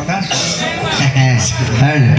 కదా అవును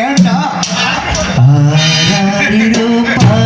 ஏண்டா ஆராயிரோ பா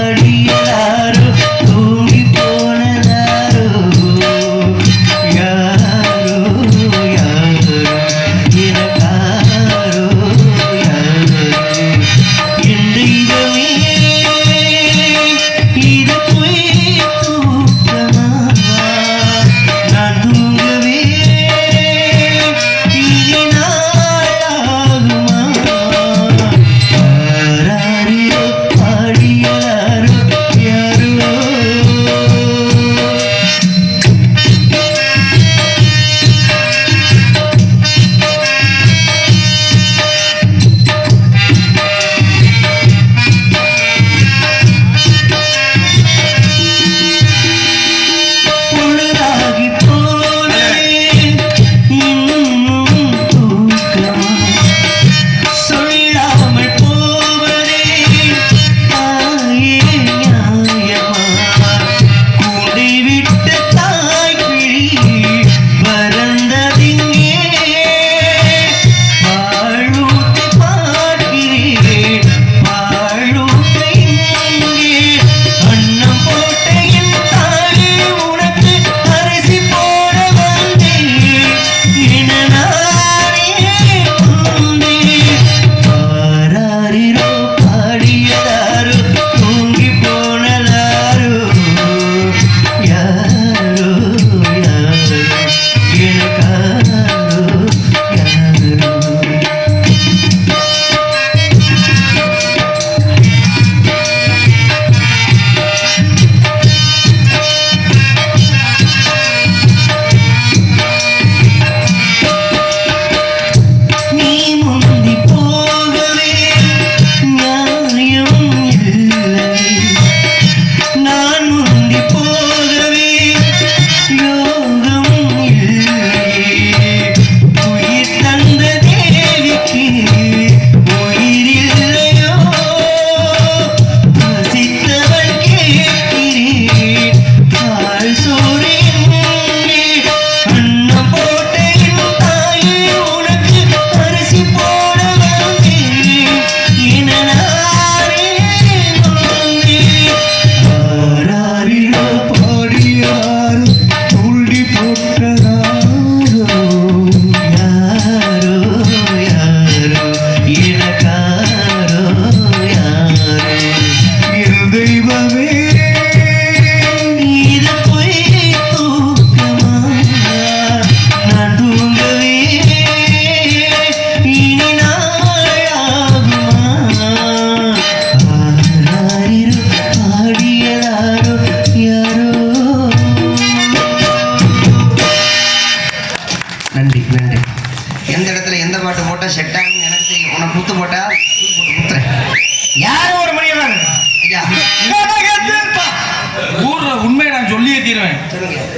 ஊர்ற உண்மையை நான் சொல்லியே தீருவேன்.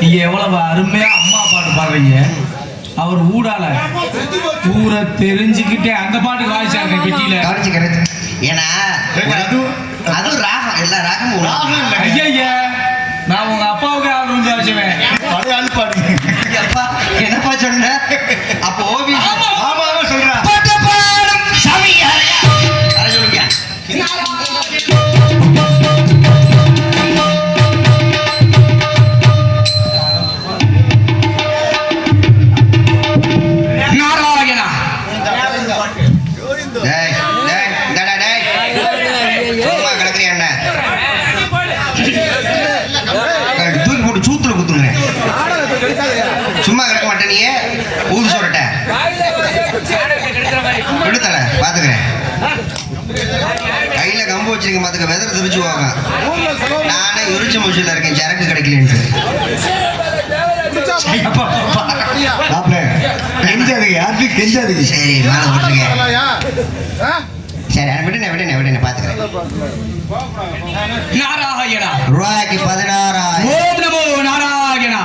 நீங்க எவ்வளவு அருமையா அம்மா பாட்டு பாடுறீங்க. அவர் ஊடால ஊரை தெரிஞ்சுக்கிட்டே அந்த பாட்டு காய்ச்சாங்க பெட்டியில. ஏன்னா அது ராகம் எல்லா ராகமும் ஐயா நான் உங்க அப்பாவுக்கு ஆர்டர் காய்ச்சுவேன் அப்பா என்னப்பா சொன்ன? அப்போ ஓவியம் கையில கம்பு வச்சிருக்க பாத்துக்க வெதர் திருச்சு போவாங்க. நானே உரிச்ச முடிச்சுல இருக்கேன் சரக்கு கிடைக்கல கெஞ்சாதுங்க யாருக்கு சரி மேல விட்டுருங்க சரி விடுனே விடுனே விடுனே நாராயணா.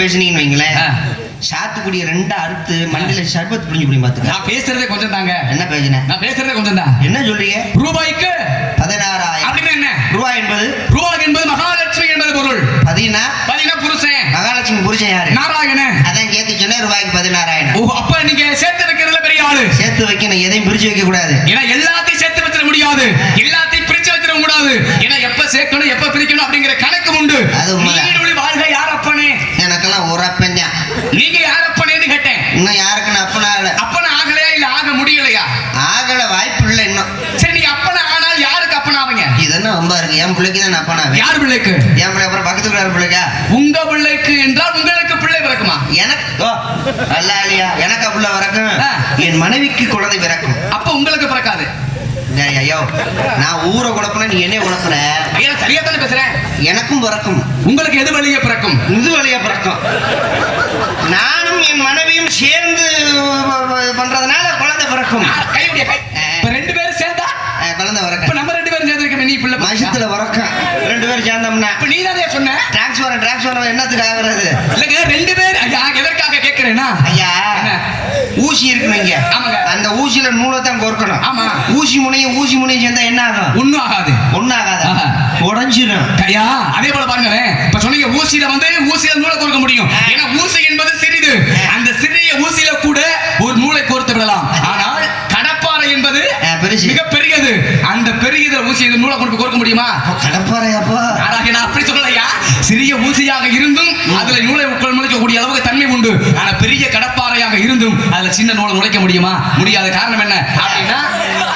பேசுனீங்கன்னு வைங்களேன். சாத்துக்குடிய ரெண்டா அறுத்து மண்டியில சர்பத் புரிஞ்சு புரியும் பாத்துக்க. நான் பேசுறதே கொஞ்சம் தாங்க என்ன பேசுன நான் பேசுறதே கொஞ்சம் தான் என்ன சொல்றீங்க? ரூபாய்க்கு பதினாறாயிரம். அப்படின்னு என்ன? ரூபாய் என்பது? ரூபாய் என்பது மகாலட்சுமி என்பது பொருள். பதினா? பாத்தீங்கன்னா புருஷன். மகாலட்சுமி புருஷன் யாரு? நாராயணன். அதான் சேர்த்து சொன்னேன் ரூபாய்க்கு பதினாறாயிரம். ஓ அப்ப நீங்க சேர்த்து வைக்கிறதுல பெரிய ஆளு. சேர்த்து வைக்கணும் எதையும் பிரிச்சு வைக்க கூடாது. ஏன்னா எல்லாத்தையும் சேர்த்து வச்சிட முடியாது. எல்லாத்தையும் பிரிச்சு வச்சிட கூடாது. ஏன்னா எப்ப சேர்க்கணும் எப்ப பிரிக்கணும் அப்படிங்கிற கணக்கு உண்டு. அது உண்மைதான். நீடுழி வாழ்க யார் அப்பனே எனக்கெல்லாம் ஒரு அப்பன் தான் நீங்க யார் அப்பனேன்னு கேட்டேன் இன்னும் யாருக்கு நான் அப்பனா ஆகல. அப்பன ஆகலையா இல்ல ஆக முடியலையா? ஆகல வாய்ப்பு இல்லை இன்னும். சரி நீங்க அப்பன ஆனால் யாருக்கு அப்பனாவீங்க இது என்ன ரொம்ப இருக்கு. என் பிள்ளைக்கு தான் நான் அப்பனாவேன் யார் பிள்ளைக்கு? என் பிள்ளை அப்புறம் பக்கத்து வீட்டு பிள்ளைக்கா? உங்க பிள்ளைக்கு என்றால் உங்களுக்கு பிள்ளை பிறக்குமா? எனக்கு ஓ அல்ல இல்லையா? எனக்கு புள்ள பிறக்கும். என் மனைவிக்கு குழந்தை பிறக்கும். அப்ப உங்களுக்கு பிறக்காது. ஐயோ நான் ஊரை குழப்பின நீ என்ன குழப்பல ஐயா சரியா தானே பேசுறேன் எனக்கும் பிறக்கும். உங்களுக்கு எது வழியே பிறக்கும்? இது வழியா பிறக்கும். என் மனைவியும் சேர்ந்து பண்றதுனால குழந்தை பிறக்கும். ரெண்டு பேரும் சேர்ந்தா? குழந்தை இப்ப பிறக்கும் நம்ம ரெண்டு பேரும் சேர்ந்து நீ பிள்ளை? மசத்துல பிறக்கும். ரெண்டு பேரும் சேர்ந்தோம்னா. இப்ப நீ தானே சொன்ன டிரான்ஸ்ஃபர் டிரான்ஸ்ஃபர் என்னத்துக்கு ஆகுறது இல்லங்க ரெண்டு பேர் ஐயா எதற்காக கேட்கிறேன்னா ஐயா? ஊசி இருக்குன்னு இங்க. ஆமாங்க. அந்த ஊசியில நூலை தான் கோர்க்கணும். ஆமா. ஊசி முனையும் ஊசி முனையும் சேர்ந்தா என்ன ஆகும்? ஒண்ணும் ஆகாது. ஒன்னாகாத ஆஹா. உடஞ்சிடும் ஐயா அதே போல பாருங்களேன். இப்ப சொன்னீங்க ஊசியில வந்து ஊசியில நூலை கோர்க்க முடியும். ஏன்னா ஊசி என்பது சிறிது. அந்த சிறிய ஊசியில கூட ஒரு நூலை கோர்த்து விடலாம். ஆனால் கடப்பாறை என்பது. மிக பெரியது. அந்த பெரிய ஊசி நூலை கொண்டு கோர்க்க முடியுமா? கடப்பாறையாப்பா. நாராயணா அப்படி சொல்லலையா சிறிய ஊசியாக இருந்தும் அதுல நூலை நுழைக்கக்கூடிய அளவுக்கு தன்மை உண்டு. ஆனா பெரிய கடப்பாறையாக இருந்தும் அதுல சின்ன நூலை நுழைக்க முடியுமா? முடியாத காரணம் என்ன? அப்படின்னா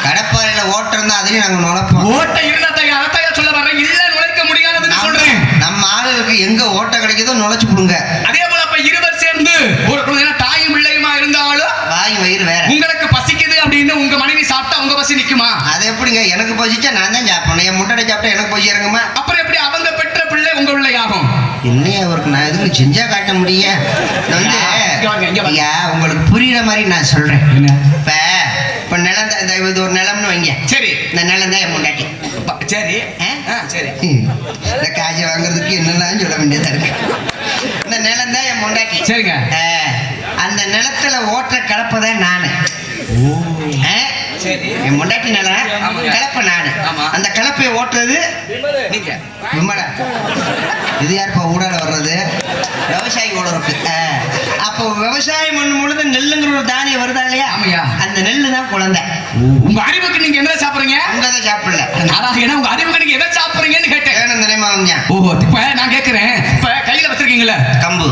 கடப்பாறையில ஓட்டம் இருந்தா அதையும் நாங்க நுழைப்போம். ஓட்டை இருந்தாத்தையா அதையா சொல்ல வர்றேன். இல்ல நுழைக்க முடியாதுன்னு சொல்றேன். நம்ம ஆளுகளுக்கு எங்க ஓட்டை கிடைக்குதோ நுழைச்சு விடுங்க அதே போல அப்ப இருவர் சேர்ந்து ஒரு தாயும் பிள்ளையுமா இருந்தாலும் வாய் வயிறு வேற. உங்களுக்கு பசிக்குது அப்படின்னு உங்க மனைவி சாப்பிட்டா உங்க பசி நிக்குமா? அது எப்படிங்க? எனக்கு பசிச்சா நான் தான் சாப்பிடணும். என் முட்டை சாப்பிட்டா எனக்கு பசி இறங்குமா அப்புறம் எப்படி அவங்க பெற்ற பிள்ளை உங்க பிள்ளை ஆகும் என்னைய எதுக்கு செஞ்சா காட்ட முடியும் நான் வந்து. ஐயா உங்களுக்கு புரியுற மாதிரி நான் சொல்றேன். இப்ப இப்ப நிலம் இந்த இது ஒரு நிலம்னு வைங்க. சரி. இந்த நிலம் தான் என் முன்னாடி. சரி. சரி. இந்த காசை வாங்குறதுக்கு என்னெல்லாம் சொல்ல வேண்டியதா இருக்கு? இந்த நிலம் தான் என் முண்டாட்டி சரிங்க. அந்த நிலத்துல ஓட்டுற கலப்பை தான் நானு. என் முண்டாட்டி நிலம். கலப்பை நானு. அந்த கலப்பையை ஓட்டுறது விமலா. இது யாருப்பா ஊடால வர்றது? விவசாயி ஓட இருக்கு. அப்போ விவசாயம் பண்ணும் பொழுது நெல்லுங்கிற ஒரு தானியம் வருதா இல்லையா? ஆமாய்யா. அந்த நெல்லு தான் குழந்தை உங்க அறிவுக்கு நீங்க என்ன சாப்பிடுறீங்க? அங்க தான் சாப்பிடல நாராயணா உங்க அறிவுக்கு நீங்க எதை சாப்பிடுறீங்கன்னு கேட்டேன். வேணும் நிலைமா வந்தேன் ஓ இப்ப நான் கேக்குறேன். இப்ப கையில வச்சிருக்கீங்கல்ல? கம்பு.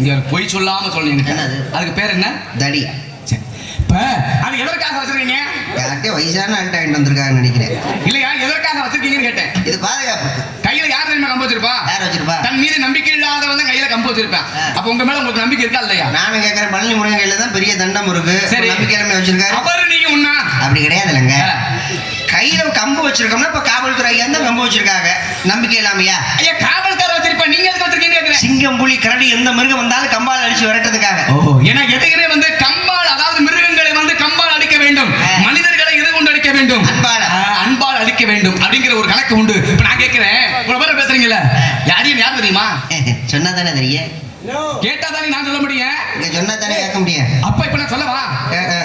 இங்க பொய் சொல்லாம சொல்லுங்க? அதுக்கு பேர் என்ன? தடி. இப்ப அது எதற்காக வச்சிருக்கீங்க? வயசான ஆள்கிட்ட நினைக்கிறேன். இல்லையா எதற்காக வச்சிருக்கீங்கன்னு கேட்டேன். இது பாதுகாப்புக்கு. கையில யார் தெரியுமா கம்பு வச்சிருப்பா யார் வச்சிருப்பா தன் மீது நம்பிக்கை இல்லாதவன் தான் கையில கம்பு வச்சிருப்பான். அப்ப உங்க மேல உங்களுக்கு நம்பிக்கை இருக்கா இல்லையா? நானும் கேட்கறேன் பழனி முருகன் கையில தான் பெரிய தண்டம் இருக்கு. சரி. நம்பிக்கையிலமே வச்சிருக்காரு. அவரு நீங்க உண்ணா. அப்படி கிடையாது இல்லைங்க. கையில கம்பு வச்சிருக்கோம்னா இப்ப காவல்துறை ஐயா தான் கம்பு வச்சிருக்காங்க. நம்பிக்கை இல்லாமையா? ஐயா காவல்கார வச்சிருப்பா. நீங்க எதுக்கு வச்சிருக்கீங்கன்னு கேக்குறேன். சிங்கம் புலி கரடி எந்த மிருகம் வந்தாலும் கம்பால் அடிச்சு விரட்டதுக்காக ஓஹோ ஏன்னா எதையுமே வந்து கம்பால் அதாவது மிருகங்களை வந்து கம்பால் அடிக்க வேண்டும். மனிதர்களை எது கொண்டு அடிக்க வேண்டும். அன்பால. அன்பால் அடிக்க வேண்டும். அப்படிங்கிற ஒரு கணக்கு உண்டு. இப்ப நான் கேட்கிறேன் உங்களை பேர பேசுறீங்கல்ல? யாரையும் யார் தெரியுமா? சொன்னா தானே தெரியும் கேட்டா தானே நான் சொல்ல முடியும்? இங்க சொன்னா தானே கேட்க முடியும்? அப்ப இப்ப நான் சொல்லவா?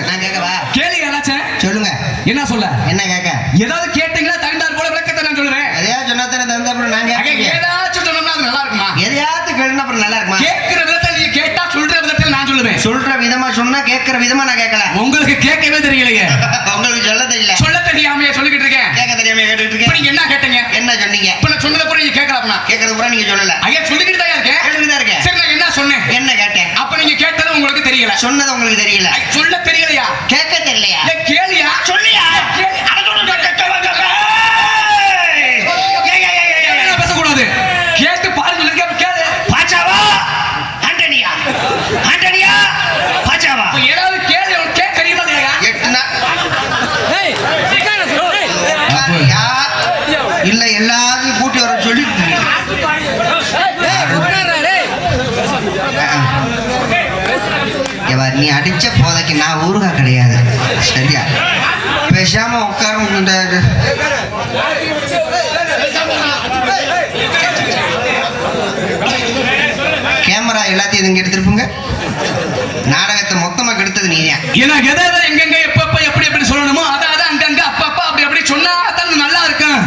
நான் கேட்கவா? கேள்வி யாராச்சும். சொல்லுங்க. என்ன சொல்ல? என்ன கேட்க? ஏதாவது கேட்டீங்களா? தகுந்தாற் போல விளக்கத்தை நான் சொல்லுவேன். எதையா சொன்னா தானே தந்த அப்புறம் நான் கேட்க ஏதாச்சும் சொன்னோம்னா அது நல்லா இருக்குமா? எதையாவது கேளுனா அப்புறம் நல்லா இருக்குமா? கேட்கிற விதத்தில் நீங்க கேட்டா சொல்ற விதத்தில் நான் சொல்லுவேன். சொல்ற விதமா சொன்னா கேட்கிற விதமா நான் கேட்கல. உங்களுக்கு கேட்கவே தெரியலையே. உங்களுக்கு சொல்ல தெரியல சொல்ல தெரியாமையே சொல்லிக்கிட்டு இருக்கேன் கேட்க தெரியாம கேட்டுட்டு இப்ப இருக்கேன் நீங்க என்ன கேட்டீங்க என்ன சொன்னீங்க இப்ப நான் சொன்னதை கூட நீங்க கேட்கலாம்னா கேட்கறது பூரா நீங்க சொல்லல. ஐயா சொல்லிக்கிட்டு தான் இருக்கேன். கேட்டுட்டு தான் இருக்கேன். சரி நான் என்ன சொன்னேன்? என்ன கேட்டேன்? அப்ப நீங்க கேட்டது உங்களுக்கு தெரியல. சொன்னது உங்களுக்கு தெரியல. சொல்ல தெரியலையா? கேட்க தெரியலையா இல்ல கேளியா சொல்லியா கேளு. அட சொல்லுங்க, கேட்க வேண்டாம். ஏய், ஏய், ஏய், ஏய், ஏய், ஏய். பேசக்கூடாது கேட்டு பாருங்க பாச்சாவா அப்ப ஏதாவது கேள்வி உனக்கு கேட்க தெரியுமா இல்லையா எட்டுனா யா இல்ல எல்லாத்தையும் கூட்டி வர சொல்லி ஏவா, நீ அடிச்ச போதைக்கு நான் ஊருகா கிடையாது. சரியா? பேசாம உட்காரும் இந்த கேமரா எல்லாத்தையும் இங்க எடுத்துருப்புங்க நாடகத்தை மொத்தமா கெடுத்தது நீங்க ஏன்னா எதை எதை எங்கெங்க எப்பப்ப எப்படி எப்படி சொல்லணுமோ அதை அதை அங்கங்க அப்பப்ப அப்படி அப்படி சொன்னா தான் நல்லா இருக்கும்.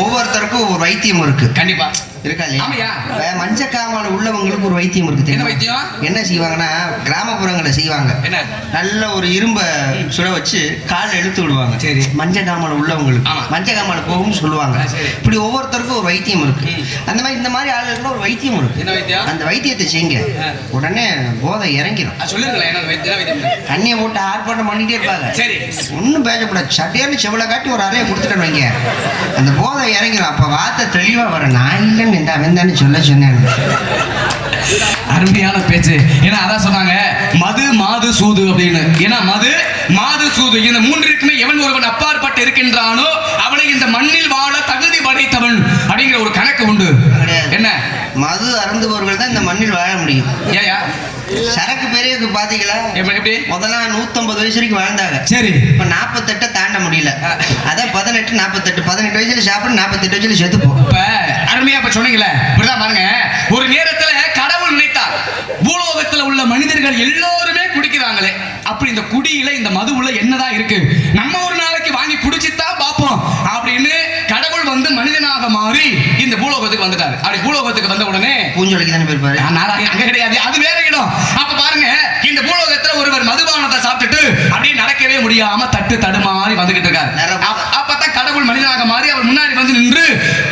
ஒவ்வொருத்தருக்கும் ஒரு வைத்தியம் இருக்கு. கண்டிப்பா. இருக்கா இல்லையா. இப்ப மஞ்சக்காமால உள்ளவங்களுக்கு ஒரு வைத்தியம் இருக்கு என்ன? வைத்தியம்? என்ன செய்வாங்கன்னா கிராமப்புறங்கள்ல செய்வாங்க. என்ன? நல்ல ஒரு இரும்ப சுட வச்சு கால் இழுத்து விடுவாங்க. சரி. மஞ்ச காமால உள்ளவங்களுக்கு. மஞ்ச காமால போகும்னு சொல்லுவாங்க. இப்படி ஒவ்வொருத்தருக்கும் ஒரு வைத்தியம் இருக்கு. அந்த மாதிரி இந்த மாதிரி ஆளுகளுக்கு ஒரு வைத்தியம் இருக்கு. என்ன வைத்தியம்? அந்த வைத்தியத்தை செய்யுங்க. உடனே போதை இறங்கிடும் தண்ணியை போட்டு ஆர்ப்பாட்டம் பண்ணிட்டே இருப்பாங்க. சரி. ஒன்றும் பேசக்கூடாது சட்டையானு செவலை காட்டி ஒரு அறையை கொடுத்துட்டேன்னு வைங்க. அந்த போதை இறங்கிடும் அப்போ வார்த்தை தெளிவாக வரும். நான் இல்லைன்னு இந்த அவன் தானே சொல்ல சொன்னேன் அருமையான பேச்சு. ஏன்னா அதான் சொன்னாங்க மது மாது சூது அப்படின்னு. ஏன்னா மது மாது சூது இந்த மூன்றிற்குமே எவன் ஒருவன் அப்பாற்பட்டு இருக்கின்றானோ அவனை இந்த மண்ணில் வாழ தகுதி படைத்தவன் அப்படிங்கிற ஒரு கணக்கு உண்டு. என்ன? மது அருந்துபவர்கள் தான் இந்த மண்ணில் வாழ முடியும். ஏயா? பெரியது பாத்தீங்களா? எப்படி? முதல்ல நூத்தம்பது வயசு வரைக்கும் வாழ்ந்தாங்க. சரி. இப்ப நாற்பத்தெட்டை தாண்ட முடியல. அதான் பதினெட்டு நாற்பத்தெட்டு பதினெட்டு வயசுல சாப்பிட்டு நாற்பத்தெட்டு வயசுல செத்துப்போம் இப்ப அருமையா இப்ப சொன்னீங்களே இப்படிதான் பாருங்க. ஒரு நேரத்துல கடவுள் நினைத்தார். பூலோகத்துல உள்ள மனிதர்கள் எல்லோருமே குடிக்கிறாங்களே. அப்படி இந்த குடியில இந்த மதுவுல என்னதான் இருக்கு? நம்ம ஒரு நாளைக்கு வாங்கி குடிச்சுதான் பார்ப்போம். அப்படின்னு கடவுள் வந்து மனிதனாக மாறி இந்த பூலோகத்துக்கு வந்துட்டாரு. அப்படி பூலோகத்துக்கு வந்த உடனே பூஞ்சொலிக்கு தானே போயிருப்பாரு அங்க கிடையாது. அது வேற இடம். அப்ப பாருங்க சாப்பிட்டுட்டு அப்படியே நடக்கவே முடியாம தட்டு தடுமாறி வந்துகிட்டு இருக்காரு. அப்பதான் கடவுள் மனிதனாக மாறி அவர் முன்னாடி வந்து நின்று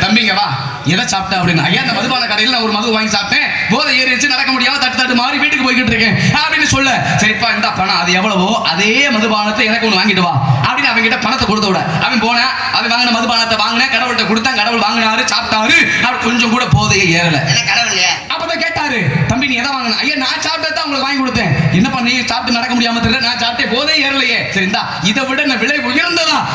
தம்பிங்க வா எதை சாப்பிட்ட? அப்படின்னு. ஐயா இந்த மதுபான கடையில் நான் ஒரு மது வாங்கி சாப்பிட்டேன். போதை ஏறிச்சு நடக்க முடியாம தட்டு தட்டு மாறி வீட்டுக்கு போய்கிட்டு இருக்கேன். அப்படின்னு சொல்ல சரிப்பா இந்த பணம். அது எவ்வளவோ அதே மதுபானத்தை எனக்கு ஒன்று வாங்கிட்டு வா. அப்படின்னு அவங்க கிட்ட பணத்தை கொடுத்த விட. அவன் போனா அவன் வாங்கின மதுபானத்தை வாங்கினேன் கடவுள்கிட்ட கொடுத்தான் கடவுள் வாங்கினாரு சாப்பிட்டாரு. அவர் கொஞ்சம் கூட போதையே ஏறல. என்ன கடவுள்? அப்பதான் கேட்டாரு தம்பி நீ எதை வாங்கின? ஐயா நான் சாப்பிட்டது தான் உங்களுக்கு வாங்கி கொடுத்தேன். என்னப்பா நீ சாப்பிட்டு நடக்க முடியாம தெரியல நான் சாப்பிட்டே போதே ஏறலையே சரி இந்தா இதை விட நான் விலை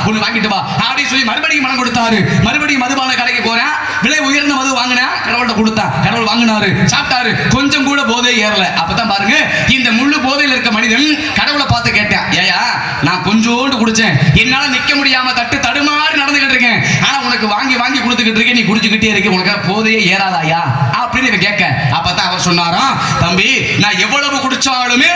ஒன்று வாங்கிட்டு வா. அப்படின்னு சொல்லி மறுபடியும் மனம் கொடுத்தாரு. மறுபடியும் மதுபான கடைக்கு போறேன். விலை உயர்ந்த மது வாங்கினேன். கடவுள்கிட்ட கொடுத்தா கடவுள் வாங்கினாரு. சாப்பிட்டாரு. கொஞ்சம் கூட போதே ஏறல. அப்பதான் பாருங்க இந்த முழு போதையில் இருக்க மனிதன் கடவுளை பார்த்து கேட்டேன். ஏயா நான் கொஞ்சோண்டு குடிச்சேன். என்னால நிக்க முடியாம தட்டு தடுமாறி நடந்துகிட்டு இருக்கேன். ஆனா உனக்கு வாங்கி வாங்கி கொடுத்துக்கிட்டு இருக்கேன். நீ குடிச்சுக்கிட்டே இருக்க. உனக்கு போதையே ஏறாதாயா அப்படின்னு இவன் கேட்க. அப்பதான் அவர் சொன்னாராம் தம்பி நான் எவ்வளவு குடிச்சாலுமே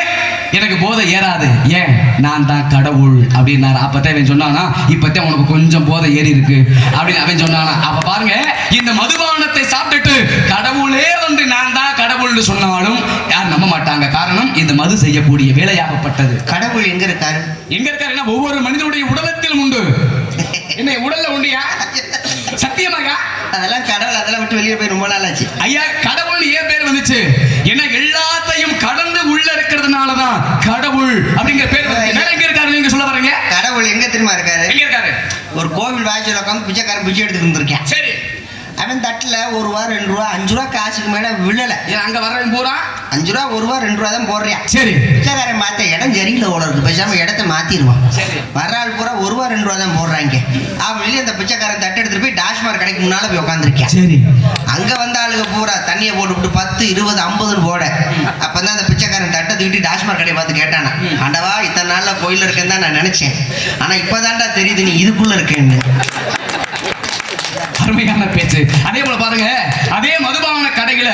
எனக்கு போதை ஏறாது. ஏன்? நான் தான் கடவுள் அப்படின்னாரு. அப்பதான் இவன் சொன்னானா இப்பதான் உனக்கு கொஞ்சம் போதை ஏறி இருக்கு அப்படின்னு அவன் சொன்னானா. அப்ப பாருங்க இந்த மதுபானத்தை சாப்பிட்டுட்டு கடவுளே வந்து நான் தான் கடவுள்னு சொன்னாலும் யாரும் நம்ப மாட்டாங்க. காரணம் இந்த மது செய்யக்கூடிய வேலையாகப்பட்டது. கடவுள் எங்க இருக்காரு? எங்க இருக்காருன்னா ஒவ்வொரு மனிதனுடைய உடலத்திலும் உண்டு. என்ன உடல்ல உண்டுயா? சத்தியமாக அதெல்லாம் கடவுள் அதெல்லாம் விட்டு வெளியே போய் ரொம்ப நாள் ஆச்சு ஐயா கடவுள் ஏன் பேர் வந்துச்சு ஏன்னா எல்லாத்தையும் கடந்து உள்ள இருக்கிறதுனாலதான் கடவுள் அப்படிங்கிற பேர் வந்துச்சு வேற எங்க இருக்காரு நீங்க சொல்ல வரீங்க கடவுள் எங்க தெரியுமா இருக்காரு எங்க இருக்காரு ஒரு வாய்ச்சல் உட்காந்து பிச்சைக்காரன் பிச்சை எடுத்துட்டு இருந்திருக்கேன் சரி. அவன் தட்டுல ஒரு ரூபா ரெண்டு ரூபா அஞ்சு ரூபா காசுக்கு மேல விழல. அங்க வர்றவன் பூரா? அஞ்சு ரூபா ஒரு ரூபா ரெண்டு ரூபா தான் போடுறியான் சரி. பிச்சைக்காரன் மாத்த இடம் சரியில்லை ஓட இருக்கு. பேசாம இடத்த மாத்திடுவான். சரி. வர்ற ஆள் பூரா ஒரு ரூபா ரெண்டு ரூபா தான் போடுறாங்க. வெளியே அந்த பிச்சைக்காரன் தட்டு எடுத்துட்டு போய் டாஸ்மாக் கடைக்கு முன்னால போய் உட்காந்துருக்கேன் சரி. அங்க வந்த ஆளுங்க பூரா தண்ணியை போட்டுவிட்டு பத்து இருபது ஐம்பதுன்னு போட. அப்பதான் அந்த பிச்சைக்காரன் தட்டை தூக்கிட்டு டாஸ்மாக் கடையை பார்த்து கேட்டானா ஆண்டவா இத்தனை நாள்ல கோயில்ல இருக்கேன்னு தான் நான் நினைச்சேன். ஆனா இப்பதான்டா தெரியுது நீ இதுக்குள்ள இருக்கேன்னு. அருமையான பேச்சு. அதே போல பாருங்க அதே மதுபான கடையில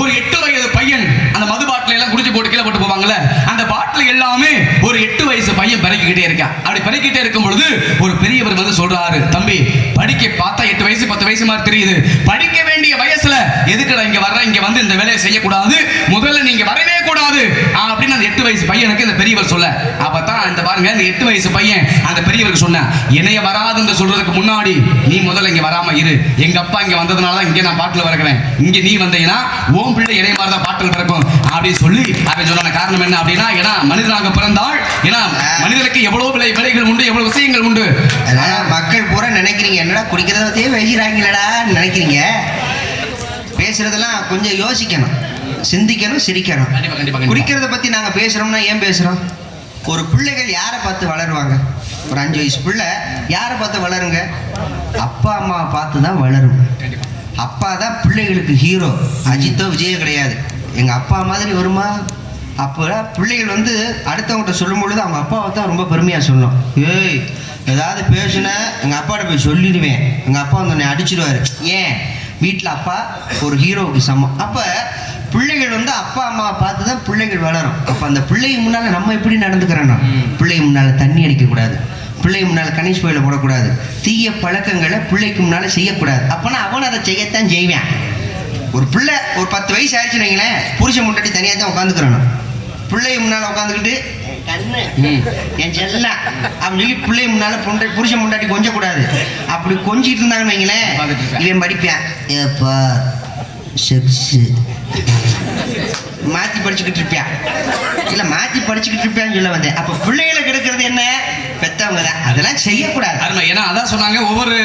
ஒரு எட்டு வயது பையன் அந்த மது பாட்டில எல்லாம் குடிச்சு போட்டு கீழே போட்டு போவாங்கல்ல அந்த பாட்டில் எல்லாமே ஒரு எட்டு வயசு பையன் பிறக்கிக்கிட்டே இருக்கான். அப்படி பிறக்கிட்டே இருக்கும் பொழுது ஒரு பெரியவர் வந்து சொல்றாரு தம்பி படிக்க பார்த்தா எட்டு வயசு பத்து வயசு மாதிரி தெரியுது. படிக்க வேண்டிய வயசுல எதுக்கடா இங்க வர்ற? இங்க வந்து இந்த வேலையை செய்யக்கூடாது. முதல்ல நீங்க வரவே கூடாது அப்படின்னு அந்த எட்டு வயசு பையனுக்கு இந்த பெரியவர் சொல்ல அப்பதான் இந்த பாருங்க இந்த எட்டு வயசு பையன் அந்த பெரியவருக்கு சொன்ன என்னைய வராதுன்னு சொல்றதுக்கு முன்னாடி நீ முதல்ல இங்க வராம இரு. எங்க அப்பா இங்க வந்ததுனால தான் இங்க நான் பாட்டில் வரக்கிறேன் இங்க நீ வந்தீங்கன்னா ஓம் பிள்ளை இணைய மாதிரி தான் பாட்டில் பிறக்கும். அப்படின்னு சொல்லி அவன் சொன்ன காரணம் என்ன அப்படின்னா ஏன்னா மனிதனாக பிறந்தால் ஏன்னா மனிதனுக்கு எவ்வளவு விலை விலைகள் உண்டு எவ்வளவு விஷயங்கள் உண்டு. மக்கள் பூரா நினைக்கிறீங்க என்னடா குடிக்கிறதே பத்தியே நினைக்கிறீங்க? பேசுறதெல்லாம் கொஞ்சம் யோசிக்கணும். சிந்திக்கணும் சிரிக்கணும். குறிக்கிறத பத்தி நாங்க பேசுறோம்னா ஏன் பேசுறோம்? ஒரு பிள்ளைகள் யாரை பார்த்து வளருவாங்க? ஒரு அஞ்சு வயசு பிள்ளை யாரை பார்த்து வளருங்க? அப்பா அம்மாவை பார்த்து தான் வளரும் அப்பா தான் பிள்ளைகளுக்கு ஹீரோ அஜித்தோ விஜயோ கிடையாது. எங்கள் அப்பா மாதிரி வருமா? அப்போ பிள்ளைகள் வந்து அடுத்தவங்ககிட்ட சொல்லும் பொழுது அவங்க அப்பாவை தான் ரொம்ப பெருமையாக சொல்லணும் ஏய் ஏதாவது பேசுன எங்கள் அப்பாட்ட போய் சொல்லிடுவேன். எங்கள் அப்பா வந்து என்னை அடிச்சிடுவார் ஏன்? வீட்டில் அப்பா ஒரு ஹீரோவுக்கு சமம். அப்போ பிள்ளைகள் வந்து அப்பா அம்மாவை பார்த்து தான் பிள்ளைகள் வளரும். அப்போ அந்த பிள்ளைங்க முன்னால் நம்ம எப்படி நடந்துக்கிறோன்னா பிள்ளைங்க முன்னால் தண்ணி அடிக்கக்கூடாது. பிள்ளை முன்னால் கணேஷ் கோயில போடக்கூடாது. தீய பழக்கங்களை பிள்ளைக்கு முன்னால் செய்யக்கூடாது. அப்போனா அவன் அதை செய்யத்தான் செய்வான். ஒரு பிள்ளை ஒரு பத்து வயசு ஆயிடுச்சுன்னு வைங்களேன் புருஷன் முன்னாடி தனியாக தான் உட்காந்துக்கிறணும். பிள்ளை முன்னால் உட்காந்துக்கிட்டு. என் செல்ல. அப்படின்னு சொல்லி பிள்ளை முன்னால பொண்டை புருஷன் முன்னாடி கொஞ்ச கூடாது அப்படி கொஞ்சிட்டு இருந்தாங்கன்னு வைங்களேன். இவன் படிப்பான். ஏப்பா செக்ஸு. மாத்தி படிச்சுக்கிட்டு இருப்பியா? இல்ல மாத்தி படிச்சுக்கிட்டு இருப்பியான்னு சொல்ல வந்தேன். அப்ப பிள்ளைகளை கெடுக்கிறது என்ன? பெத்தவங்க தான். அதெல்லாம் செய்யக்கூடாது. அருமை. ஏன்னா அதான் சொன்னாங்க ஒவ்வொரு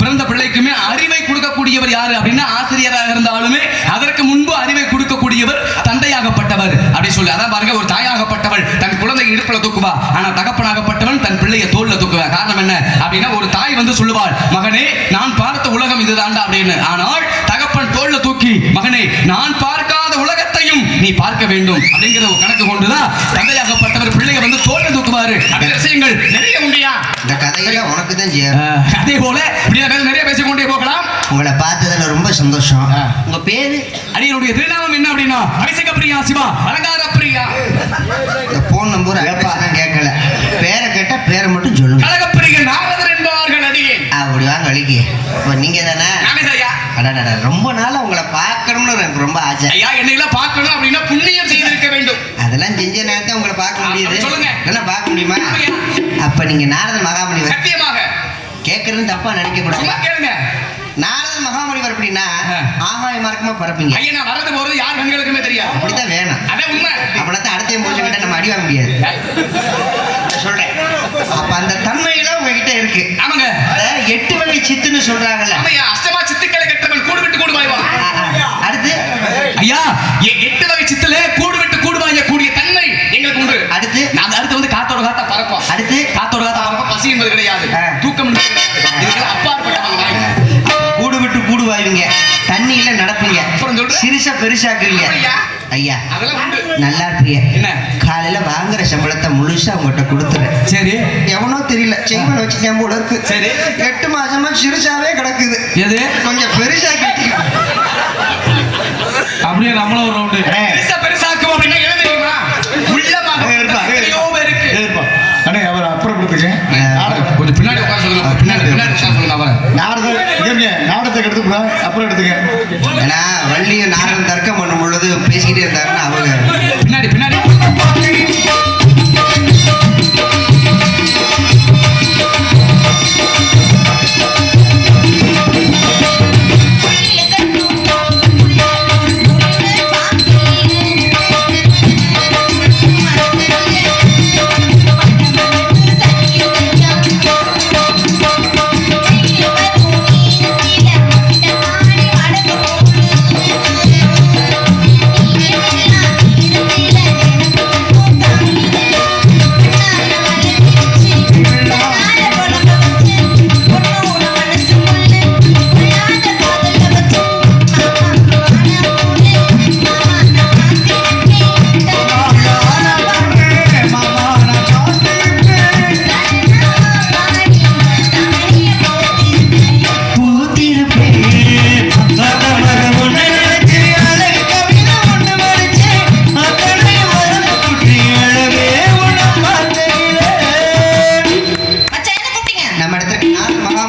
பிறந்த பிள்ளைக்குமே அறிவை கொடுக்கக்கூடியவர் யாரு அப்படின்னா ஆசிரியராக இருந்தாலுமே அதற்கு முன்பு அறிவை கொடுக்கக்கூடியவர் தந்தையாகப்பட்டவர் அப்படி சொல்லி. அதான் பாருங்க ஒரு தாயாகப்பட்டவள் தன் குழந்தை இடுப்புல தூக்குவா. ஆனா தகப்பனாகப்பட்டவன் தன் பிள்ளையை தோல்ல தூக்குவா. காரணம் என்ன? அப்படின்னா ஒரு தாய் வந்து சொல்லுவாள் மகனே நான் பார்த்த உலகம் இதுதான்டா அப்படின்னு. ஆனால் தூக்கி மகனே நான் பார்க்காத உலகத்தையும் நீ பார்க்க வேண்டும். அப்படிங்கிற ஒரு கணக்கு கொண்டுதான் தந்தையாகப்பட்டவர் பிள்ளையை வந்து தோல்ல தூக்குவாரு. அந்த விஷயங்கள் நிறைய உண்டியா? இந்த கதையெல்லாம் உனக்கு தான் அதே போல நிறைய பேசிக்கொண்டே போகலாம். உங்களை பார்த்ததுல ரொம்ப சந்தோஷம். உங்க பேரு? அடியனுடைய திருநாமம் என்ன அப்படின்னா அபிஷேக பிரியா சிவா அலங்கார பிரியா இந்த போன் நம்பர் கேட்கல. பேரை கேட்டா பேரை மட்டும் சொல்லுங்க. கழகப்பிரியா நாரதர் என்பார்கள் அடியே. அப்படி வாங்க நீங்க தானே? ரொம்ப நாளா ரொம்ப ஆசை. ஐயா என்னையெல்லாம் பார்க்கணும் அப்படின்னா புண்ணியம் செய்திருக்க வேண்டும். அதெல்லாம் செஞ்ச நேரத்தை உங்களை பார்க்க முடியுது. சொல்லுங்க. எல்லாம் பார்க்க முடியுமா. அப்ப நீங்க நாரத மகாமுனிவர். சத்தியமாக. கேட்கறது தப்பா நினைக்க கூடாது சும்மா கேளுங்க. நாரத மகாமுனிவர் அப்படின்னா. ஆகாய மார்க்கமா பறப்பீங்க ஐயா நான் வரது போறது யார் கண்களுக்குமே தெரியாது. அப்படித்தான் வேணும். அதான் உண்மை. அப்படித்தான் அடுத்த புரிஞ்சுக்கிட்ட நம்ம அடி வாங்க முடியாது. சொல்றேன். அப்ப அந்த தன்மையில உங்ககிட்ட இருக்கு. ஐயா. நல்லா இருப்பீங்க? காலையில வாங்குற சம்பளத்தை முழுசா உங்ககிட்ட கொடுத்துறேன். சரி. எவனோ தெரியல. செய்வன வச்சுக்கேன் போல இருக்கு. சரி. எட்டு மாசமா சிறுசாவே கிடக்குது. எது? கொஞ்சம் பெருசாக்கி அப்படியே நம்மளும் ஒரு ரவுண்டு பெருசா பெருசாக்குவோம் அப்படின்னா என்ன தெரியுமா உள்ளமாக எத்தனையோ பேருக்கு அண்ணே அவர் அப்புறம் கொடுத்துங்க நாடகம் கொஞ்சம் பின்னாடி உட்கார சொல்லுங்க பின்னாடி பின்னாடி உட்கார சொல்லுங்க அவரை நாடகம் இங்க இருந்தா அப்புறம் எடுத்துக்க. ஏன்னா வள்ளியை நாரன் தர்க்கம் பண்ணும் பொழுது பேசிக்கிட்டே இருந்தாருன்னா அவங்க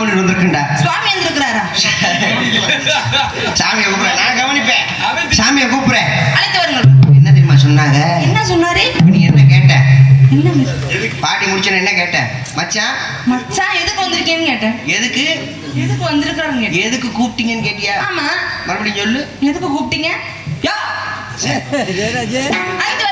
மகாமுனி வந்திருக்குண்டா. சுவாமி வந்திருக்கிறாரா? சாமியை கூப்பிடுறேன். நான் கவனிப்பேன். சாமியை கூப்பிடுறேன். அழைத்து வாருங்கள். என்ன தெரியுமா சொன்னாங்க? என்ன சொன்னாரு? நீ என்ன கேட்ட என்ன? பாட்டி முடிச்சேன்னு என்ன கேட்டேன்? மச்சான் மச்சான் எதுக்கு வந்திருக்கேன்னு கேட்டேன். எதுக்கு? எதுக்கு வந்திருக்காருன்னு கேட்டேன். எதுக்கு கூப்பிட்டீங்கன்னு கேட்டியா? ஆமா. மறுபடியும் சொல்லு. எதுக்கு கூப்பிட்டீங்க? யா! அழைத்து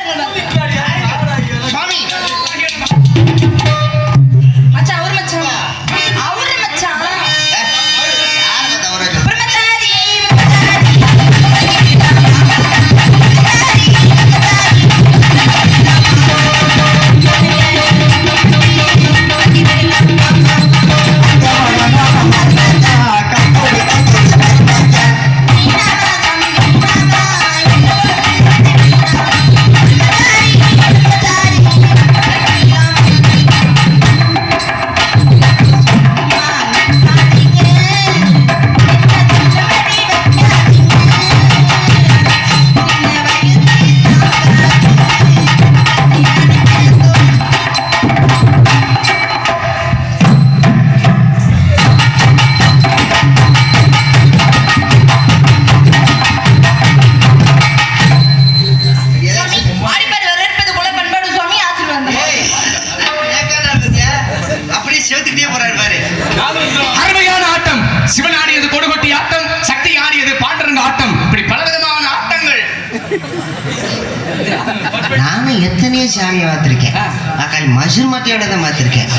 மசூர் மட்டையோட தான் பார்த்திருக்கேன்.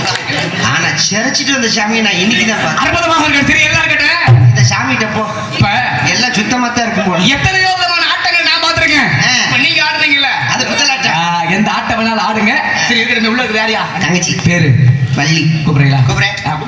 ஆனா சிறைச்சிட்டு வந்த சாமியை நான் இன்னைக்கு தான் பார்த்தேன் அற்புதமாக இருக்கு சரி எல்லாம் இருக்கட்டும். இந்த சாமிகிட்ட போ. இப்ப எல்லாம் சுத்தமா தான் இருக்கும் போல. எத்தனையோ விதமான ஆட்டங்கள் நான் பார்த்திருக்கேன். நீங்க ஆடுனீங்கல்ல? அது புத்தலாட்டம் எந்த ஆட்டம் வேணாலும் ஆடுங்க. சரி இருக்கிற உள்ள யாரியா தங்கச்சி. பேரு? வள்ளி கூப்பிடுறீங்களா? கூப்பிடுறேன்.